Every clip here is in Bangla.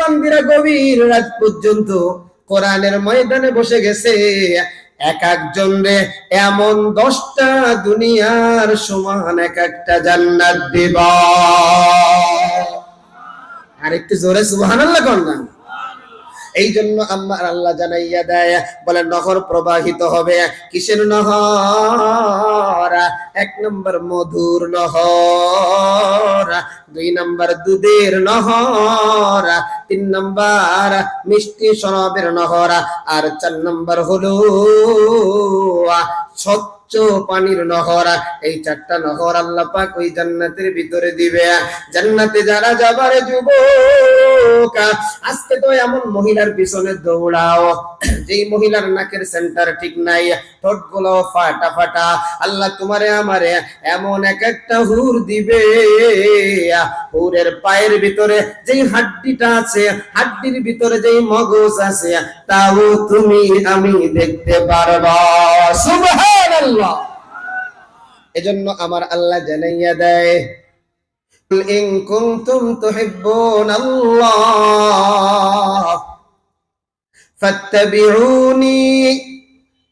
বান্দিরা গভীর রাত পর্যন্ত কোরআনের ময়দানে বসে গেছে। এক একজন রে এমন দশটা দুনিয়ার সমান এক একটা জান্নাত দিব। আর একটু জোরে সুবহানাল্লাহ কর না। এই জন্য আমার আল্লাহ জানাইয়া দেয়, বলে নহর প্রবাহিত হবে, কিসের নহর? এক নম্বর মধুর নহর। দুই নম্বর দুধের তিন নম্বর মিষ্টি আর চার নম্বর হলো স্বচ্ছ পানির নহর। এই চারটা নহর আল্লাহ পাক ওই জান্নাতের ভিতরে দিবে। জান্নাতে যারা যাবার যুবক, আজকে তো এমন মহিলার পিছনে দৌড়াও। যেই মহিলার নাকের সেন্টার ঠিক নাই, ঠোঁটগুলো ফাটা ফাটা আল্লাহ তোমারে আমারে এমন এক একটা হুর দিবে। হুরের পায়ের ভিতরে যেই হাড্ডিটা আছে, হাড্ডির ভিতরে যেই মগজ আছে, তাও তুমি আমি দেখতে পারবা। এজন্য আমার আল্লাহ জানাইয়া দেয় ইন কুনতুম তুহিব্বুন আল্লাহ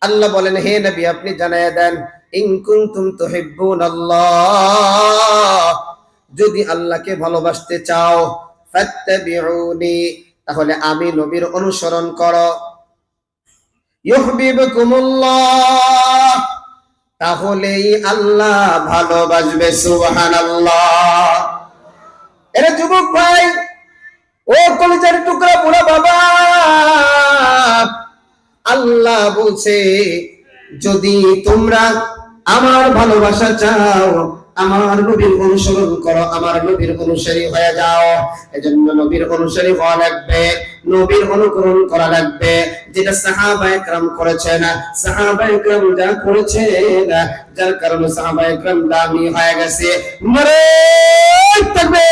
আল্লাহ বলেন, হে নবী, আপনি জানায়া দেন, ইন কুনতুম তুহিব্বুন আল্লাহ যদি আল্লাহকে ভালোবাসতে চাও তাহলে আমি নবীর অনুসরণ করো। তাহলেই আল্লাহ ভালোবাসবে, সুবহানাল্লাহ। এরে যুবক ভাই আল্লাহ বলছে, যদি তোমরা আমার ভালোবাসা চাও, আমার নবীর অনুসরণ করো, আমার নবীর অনুসারী হয়ে যাও। এজন্য নবীর অনুসারী হওয়া লাগবে, নবীর অনুকরণ করা লাগবে। যেটা সাহাবা একরাম করেছেন, সাহাবা একরাম যা করেছেন, যার কারণে সাহাবা একরাম দামি হয়ে গেছে। মরে থাকবে।